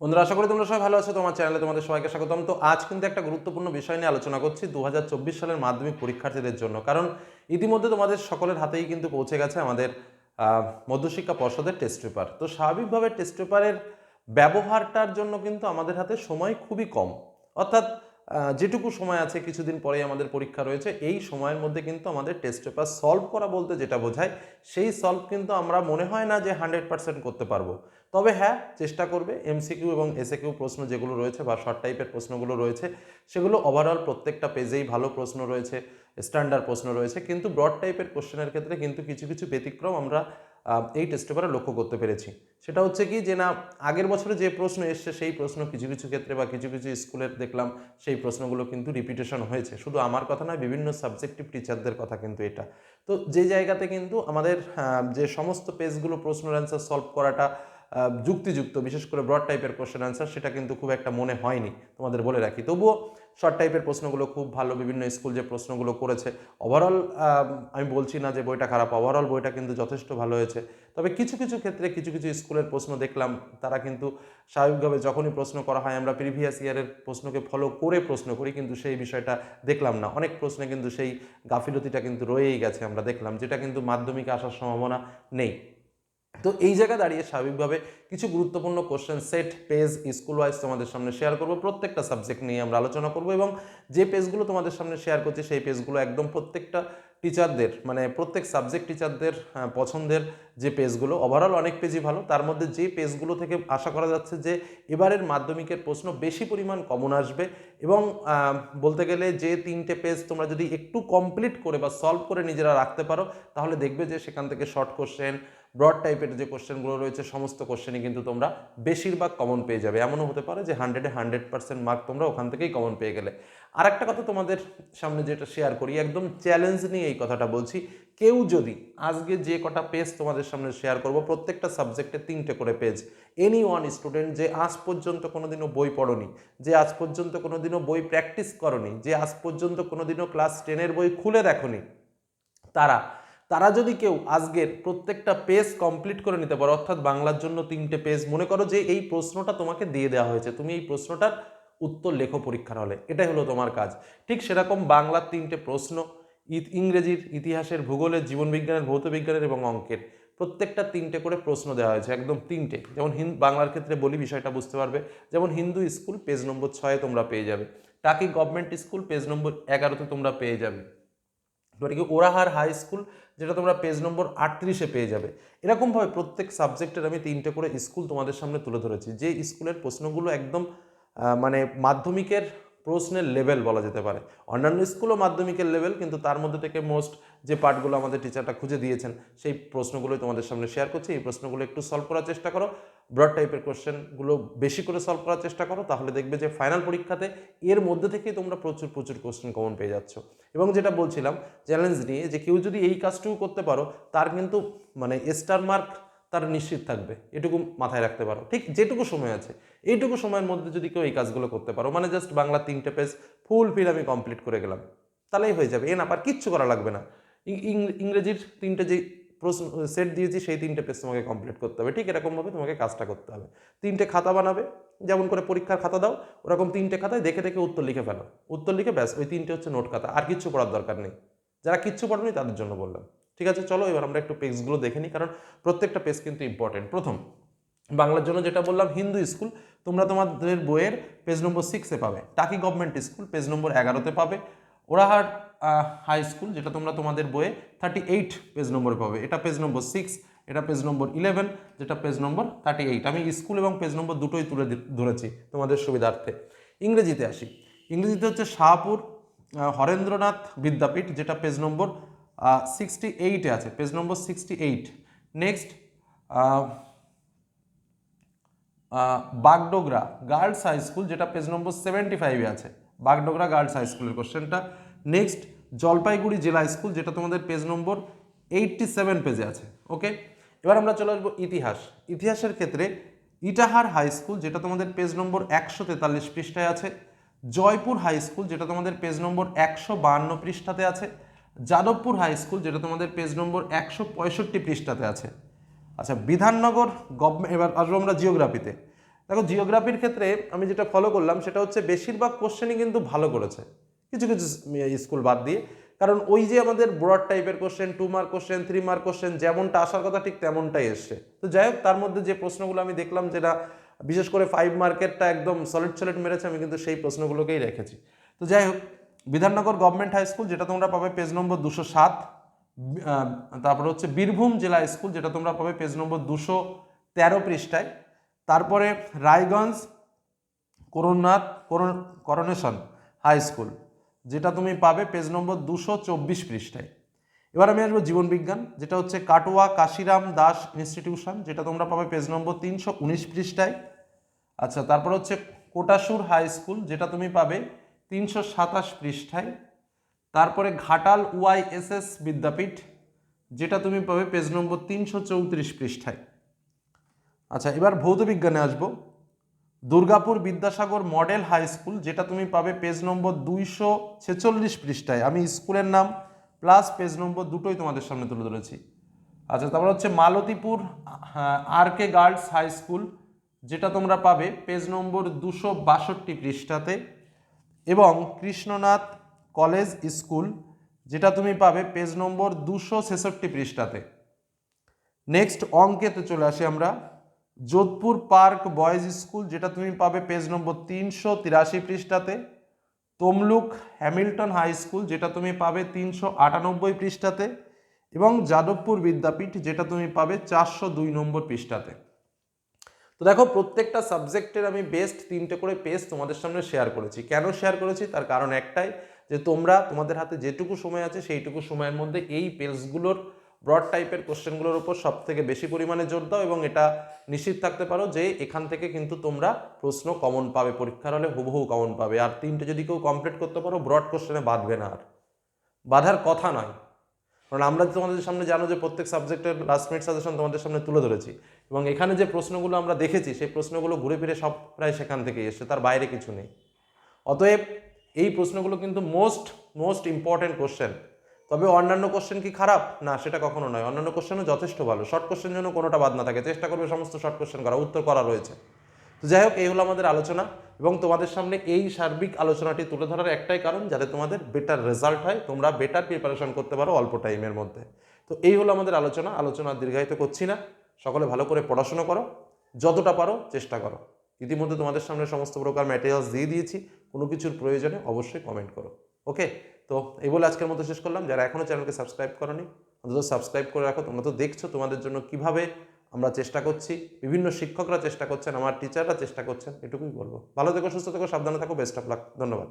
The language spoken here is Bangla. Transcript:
বন্ধুরা, আশা করি তোমরা সবাই ভালো আছো। তোমার চ্যানেলে তোমাদের সবাইকে স্বাগতম। তো আজ কিন্তু একটা গুরুত্বপূর্ণ বিষয় নিয়ে আলোচনা করছি দু হাজার চব্বিশ সালের মাধ্যমিক পরীক্ষার্থীদের জন্য। কারণ ইতিমধ্যে তোমাদের সকলের হাতেই কিন্তু পৌঁছে গেছে আমাদের মধ্যশিক্ষা পর্ষদের টেস্ট পেপার তো স্বাভাবিকভাবে টেস্ট পেপারের ব্যবহারটার জন্য কিন্তু আমাদের হাতে সময় খুবই কম। অর্থাৎ যেটুকু সময় আছে, কিছুদিন পরেই আমাদের পরীক্ষা রয়েছে। এই সময়ের মধ্যে কিন্তু আমাদের টেস্ট পেপার সলভ করা বলতে যেটা বোঝায়, সেই সলভ কিন্তু আমরা মনে হয় না যে হান্ড্রেড পার্সেন্ট করতে পারব। তবে হ্যাঁ চেষ্টা করবে এমসিকিউ এবং এসএকিউ প্রশ্ন যেগুলো রয়েছে বা শর্ট টাইপের প্রশ্নগুলো রয়েছে, সেগুলো ওভারঅল প্রত্যেকটা পেজেই ভালো প্রশ্ন রয়েছে স্ট্যান্ডার্ড প্রশ্ন রয়েছে। কিন্তু ব্রড টাইপের কোশ্চেনের ক্ষেত্রে কিন্তু কিছু কিছু ব্যতিক্রম আমরা এই টেস্ট পেপারে লক্ষ্য করতে পেরেছি। সেটা হচ্ছে কি যে না, আগের বছরে যে প্রশ্ন এসছে সেই প্রশ্ন কিছু কিছু ক্ষেত্রে বা কিছু কিছু স্কুলের দেখলাম সেই প্রশ্নগুলো কিন্তু রিপিটেশন হয়েছে। শুধু আমার কথা নয়, বিভিন্ন সাবজেক্টিভ টিচারদের কথা কিন্তু এটা। তো যে জায়গাতে কিন্তু আমাদের যে সমস্ত পেজগুলো প্রশ্ন অ্যান্সার সলভ করাটা যুক্তিযুক্ত, বিশেষ করে ব্রড টাইপের কোশ্চেন অ্যান্সার সেটা কিন্তু খুব একটা মনে হয়নি। তোমাদের বলে রাখি। তবুও শর্ট টাইপের প্রশ্নগুলো খুব ভালো, বিভিন্ন স্কুল যে প্রশ্নগুলো করেছে ওভারঅল আমি বলছি না যে বইটা খারাপ ওভারঅল বইটা কিন্তু যথেষ্ট ভালো হয়েছে। তবে কিছু কিছু ক্ষেত্রে কিছু কিছু স্কুলের প্রশ্ন দেখলাম, তারা কিন্তু স্বাভাবিকভাবে যখনই প্রশ্ন করা হয়, আমরা প্রিভিয়াস ইয়ারের প্রশ্নকে ফলো করে প্রশ্ন করি, কিন্তু সেই বিষয়টা দেখলাম না। অনেক প্রশ্নে কিন্তু সেই গাফিলতিটা কিন্তু রয়েই গেছে, আমরা দেখলাম, যেটা কিন্তু মাধ্যমিকে আসার সম্ভাবনা নেই। তো এই জায়গায় দাঁড়িয়ে স্বাভাবিকভাবে কিছু গুরুত্বপূর্ণ question set page school wise তোমাদের সামনে শেয়ার করব। প্রত্যেকটা সাবজেক্ট নিয়ে আমরা আলোচনা করব এবং যে পেজগুলো তোমাদের সামনে শেয়ার করছি, সেই পেজগুলো একদম প্রত্যেকটা টিচারদের মানে প্রত্যেক সাবজেক্ট টিচারদের পছন্দের যে পেজগুলো ওভারঅল অনেক পেজই ভালো। তার মধ্যে যে পেজগুলো থেকে আশা করা যাচ্ছে যে এবারের মাধ্যমিকের প্রশ্ন বেশি পরিমাণ কমন আসবে এবং বলতে গেলে যে তিনটে পেজ তোমরা যদি একটু কমপ্লিট করে বা সলভ করে নিজেরা রাখতে পারো, তাহলে দেখবে যে সেখান থেকে শর্ট কোশ্চেন ব্রড টাইপের যে কোশ্চেনগুলো রয়েছে, সমস্ত কোশ্চেনই কিন্তু তোমরা বেশিরভাগ কমন পেয়ে যাবে। এমনও হতে পারে যে হান্ড্রেডে হান্ড্রেড পার্সেন্ট মার্ক তোমরা ওখান থেকেই কমন পেয়ে গেলে। আর একটা কথা তোমাদের সামনে যেটা শেয়ার করি, একদম চ্যালেঞ্জ নিয়ে এই কথাটা বলছি। কেউ যদি আজকে যে কটা পেজ তোমাদের সামনে শেয়ার করব, প্রত্যেকটা সাবজেক্টে তিনটে করে পেজ এনি ওয়ান স্টুডেন্ট যে আজ পর্যন্ত কোনোদিনও বই পড়নি, যে আজ পর্যন্ত কোনোদিনও বই প্র্যাকটিস করনি, যে আজ পর্যন্ত কোনোদিনও ক্লাস টেনের বই খুলে দেখনি, তারা তারা যদি কেউ আজকের প্রত্যেকটা পেজ কমপ্লিট করে নিতে পারো, অর্থাৎ বাংলার জন্য তিনটে পেজ মনে করো যে এই প্রশ্নটা তোমাকে দিয়ে দেওয়া হয়েছে, তুমি এই প্রশ্নটার উত্তর লেখো পরীক্ষার হলে, এটাই হলো তোমার কাজ। ঠিক সেরকম বাংলার তিনটে প্রশ্ন ইংরেজির ইতিহাসের, ভূগোলের, জীবনবিজ্ঞানের, ভৌতবিজ্ঞানের এবং অঙ্কের, প্রত্যেকটা তিনটে করে প্রশ্ন দেওয়া হয়েছে, একদম তিনটে। যেমন হিন্দ বাংলার ক্ষেত্রে বলি বিষয়টা বুঝতে পারবে, যেমন হিন্দু স্কুল পেজ নম্বর ছয়ে তোমরা পেয়ে যাবে, Taki government school page number এগারোতে তোমরা পেয়ে যাবে। এবারে কি ওরাহার হাই স্কুল যেটা তোমরা পেজ নম্বর আটত্রিশে পেয়ে যাবে। এরকমভাবে প্রত্যেক সাবজেক্টের আমি তিনটে করে স্কুল তোমাদের সামনে তুলে ধরেছি। যে স্কুলের প্রশ্নগুলো একদম মানে মাধ্যমিকের প্রশ্নের লেভেল বলা যেতে পারে। অন্যান্য স্কুলও মাধ্যমিকের লেভেল কিন্তু তার মধ্যে থেকে মোস্ট যে পার্টগুলো আমাদের টিচারটা খুঁজে দিয়েছেন, সেই প্রশ্নগুলোই তোমাদের সামনে শেয়ার করছি। এই প্রশ্নগুলো একটু সলভ করার চেষ্টা করো। ব্রড টাইপের কোশ্চেনগুলো বেশি করে সলভ করার চেষ্টা করো, তাহলে দেখবে যে ফাইনাল পরীক্ষাতে এর মধ্যে থেকেই তোমরা প্রচুর প্রচুর কোশ্চেন কমন পেয়ে যাচ্ছ। এবং যেটা বলছিলাম চ্যালেঞ্জ নিয়ে যে কেউ যদি এই কাজটুকু করতে পারো, তার কিন্তু মানে স্টার মার্ক তার নিশ্চিত থাকবে। এটুকু মাথায় রাখতে পারো। ঠিক যেটুকু সময় আছে, এইটুকু সময়ের মধ্যে যদি কেউ এই কাজগুলো করতে পারো মানে জাস্ট বাংলা তিনটে পেজ ফুল ফিল আমি কমপ্লিট করে গেলাম, তাহলেই হয়ে যাবে। এ না আর কিচ্ছু করা লাগবে না। ইংরেজির তিনটে যে প্রশ্ন সেট দিয়েছি, সেই তিনটে পেজ তোমাকে কমপ্লিট করতে হবে। ঠিক এরকমভাবে তোমাকে কাজটা করতে হবে। তিনটে খাতা বানাবে, যেমন করে পরীক্ষার খাতা দাও, ওরকম তিনটে খাতায় দেখে দেখে উত্তর লিখে ফেলো। উত্তর লিখে ব্যাস, ওই তিনটে হচ্ছে নোট খাতা। আর কিচ্ছু পড়ার দরকার নেই। যারা কিচ্ছু পড়েনি তাদের জন্য বললাম। ঠিক আছে, চলো এবার আমরা একটু পেজগুলো দেখে নিই, কারণ প্রত্যেকটা পেজ কিন্তু ইম্পর্টেন্ট প্রথম, বাংলার জন্য যেটা বললাম, হিন্দু স্কুল তোমরা তোমাদের বইয়ের পেজ নম্বর সিক্সে পাবে। Taki government school page number এগারোতে পাবে। ওরাহাট হাই স্কুল যেটা তোমরা তোমাদের বইয়ে থার্টি এইট পেজ নম্বরে পাবে। এটা পেজ নম্বর সিক্স এটা পেজ নম্বর ইলেভেন যেটা পেজ নম্বর থার্টি এইট আমি স্কুল এবং পেজ নম্বর দুটোই তুলে ধরেছি তোমাদের সুবিধার্থে। ইংরেজিতে আসি। ইংরেজিতে হচ্ছে শাহপুর হরেন্দ্রনাথ বিদ্যাপীঠ, যেটা পেজ নম্বর সিক্সটি এইটে আছে। Page number sixty eight next Bagdogra girls high school, যেটা পেজ নম্বর সেভেন্টি ফাইভে আছে। বাগডোগরা গার্লস হাই স্কুলের কোশ্চেনটা। নেক্সট জলপাইগুড়ি জেলা স্কুল, যেটা তোমাদের পেজ নম্বর এইটটি সেভেন পেজে আছে ওকে এবার আমরা চলে আসব ইতিহাস। ইতিহাসের ক্ষেত্রে ইটাহার হাই স্কুল, যেটা তোমাদের পেজ নম্বর একশো তেতাল্লিশ পৃষ্ঠায় আছে। জয়পুর হাই স্কুল, যেটা তোমাদের পেজ নম্বর একশো বাহান্ন পৃষ্ঠাতে আছে। যাদবপুর হাই স্কুল, যেটা তোমাদের পেজ নম্বর একশো পঁয়ষট্টি পৃষ্ঠাতে আছে। আচ্ছা বিধাননগর গভর্নমেন্ট, এবার আসব আমরা জিওগ্রাফিতে দেখো জিওগ্রাফির ক্ষেত্রে আমি যেটা ফলো করলাম, সেটা হচ্ছে বেশিরভাগ কোশ্চেনই কিন্তু ভালো করেছে। কিছু কিছু স্কুল বাদ দিয়ে। কারণ ওই যে আমাদের ব্রড টাইপের question two mark question three mark question যেমনটা আসার কথা ঠিক তেমনটাই এসছে। তো যাই হোক, তার মধ্যে যে প্রশ্নগুলো আমি দেখলাম, যেটা বিশেষ করে ফাইভ মার্কেটটা একদম সলিড সলিড মেরেছে, আমি কিন্তু সেই প্রশ্নগুলোকেই রেখেছি। তো যাই হোক, বিধাননগর গভর্নমেন্ট হাই স্কুল যেটা তোমরা পাবে পেজ নম্বর দুশো সাত তারপরে হচ্ছে বীরভূম জেলা স্কুল যেটা তোমরা পাবে পেজ নম্বর দুশো তেরো পৃষ্ঠায়। তারপরে রায়গঞ্জ, করুণনাথ, করুণ- করোনেশন হাই স্কুল যেটা তুমি পাবে পেজ নম্বর দুশো চব্বিশ পৃষ্ঠায়। এবার আমি আসব জীবনবিজ্ঞান যেটা হচ্ছে কাটোয়া কাশিরাম দাস ইনস্টিটিউশন যেটা তোমরা পাবে পেজ নম্বর তিনশো উনিশ পৃষ্ঠায়। আচ্ছা তারপর হচ্ছে কোটাসুর হাই স্কুল যেটা তুমি পাবে তিনশো সাতাশ পৃষ্ঠায়। তারপরে ঘাটাল ওয়াইএসএস বিদ্যাপীঠ, যেটা তুমি পাবে পেজ নম্বর তিনশো চৌত্রিশ পৃষ্ঠায়। আচ্ছা এবার ভৌত বিজ্ঞানে আসব। Durgapur Vidyasagar model high school, যেটা তুমি পাবে পেজ নম্বর দুইশো ছেচল্লিশ পৃষ্ঠায়। আমি স্কুলের নাম প্লাস পেজ নম্বর দুটোই তোমাদের সামনে তুলে ধরেছি। আচ্ছা তারপর হচ্ছে Maltipur R K girls high school, যেটা তোমরা পাবে পেজ নম্বর দুশো বাষট্টি পৃষ্ঠাতে। এবং কৃষ্ণনাথ কলেজ স্কুল, যেটা তুমি পাবে পেজ নম্বর দুশো ছেষট্টি পৃষ্ঠাতে। নেক্সট অঙ্কেতে চলে আসি আমরা। যোধপুর পার্ক বয়েজ স্কুল, যেটা তুমি পাবে পেজ নম্বর তিনশো তিরাশি পৃষ্ঠাতে। তমলুক হ্যামিল্টন হাই স্কুল, যেটা তুমি পাবে তিনশো আটানব্বই পৃষ্ঠাতে। এবং যাদবপুর বিদ্যাপীঠ, যেটা তুমি পাবে চারশো দুই নম্বর পৃষ্ঠাতে। তো দেখো, প্রত্যেকটা সাবজেক্টের আমি বেস্ট তিনটে করে পেজ তোমাদের সামনে শেয়ার করেছি। কেন শেয়ার করেছি? তার কারণ একটাই, যে তোমরা তোমাদের হাতে যেটুকু সময় আছে সেইটুকু সময়ের মধ্যে এই পেজগুলোর ব্রড টাইপের কোশ্চেনগুলোর উপর সব থেকে বেশি পরিমাণে জোর দাও এবং এটা নিশ্চিত থাকতে পারো যে এখান থেকে কিন্তু তোমরা প্রশ্ন কমন পাবে, পরীক্ষার হলে হুবহু কমন পাবে। আর তিনটে যদি কেউ কমপ্লিট করতে পারো ব্রড কোশ্চেনে বাঁধবে না আর। বাধার কথা নয়। কারণ আমরা তোমাদের সামনে জানো যে প্রত্যেক সাবজেক্টের লাস্ট সাজেশন তোমাদের সামনে তুলে ধরেছি এবং এখানে যে প্রশ্নগুলো আমরা দেখেছি, সেই প্রশ্নগুলো ঘুরে ফিরে সব প্রায় সেখান থেকেই এসছে, তার বাইরে কিছু নেই। অতএব এই প্রশ্নগুলো কিন্তু মোস্ট মোস্ট ইম্পর্টেন্ট কোশ্চেন তবে অন্যান্য কোশ্চেন কি খারাপ? না, সেটা কখনো নয়। অন্যান্য কোশ্চেনও যথেষ্ট ভালো। শর্ট কোশ্চেন যেন কোনোটা বাদ না থাকে। চেষ্টা করবে সমস্ত শর্ট কোশ্চেন করা উত্তর করা রয়েছে। তো যাই হোক, এই হলো আমাদের আলোচনা। এবং তোমাদের সামনে এই সার্বিক আলোচনাটি তুলে ধরার একটাই কারণ, যাতে তোমাদের বেটার রেজাল্ট হয়। তোমরা বেটার প্রিপারেশন করতে পারো অল্প টাইমের মধ্যে। তো এই হলো আমাদের আলোচনা। আলোচনা দীর্ঘায়িত করছি না। সকলে ভালো করে পড়াশোনা করো। যতটা পারো চেষ্টা করো। ইতিমধ্যে তোমাদের সামনে সমস্ত প্রকার ম্যাটেরিয়ালস দিয়ে দিয়েছি। কোনো কিছুর প্রয়োজনে অবশ্যই কমেন্ট করো। ওকে তো এই বলে আজকের মতো শেষ করলাম। যারা এখনও চ্যানেলকে সাবস্ক্রাইব করনি, অন্তত সাবস্ক্রাইব করে রাখো। তোমরা তো দেখছ তোমাদের জন্য কীভাবে আমরা চেষ্টা করছি। বিভিন্ন শিক্ষকরা চেষ্টা করছেন, আমার টিচাররা চেষ্টা করছেন, এটুকুই বলব। ভালো থেকো, সুস্থ থেকো, সাবধানে থাকো বেস্ট অফ লাক ধন্যবাদ।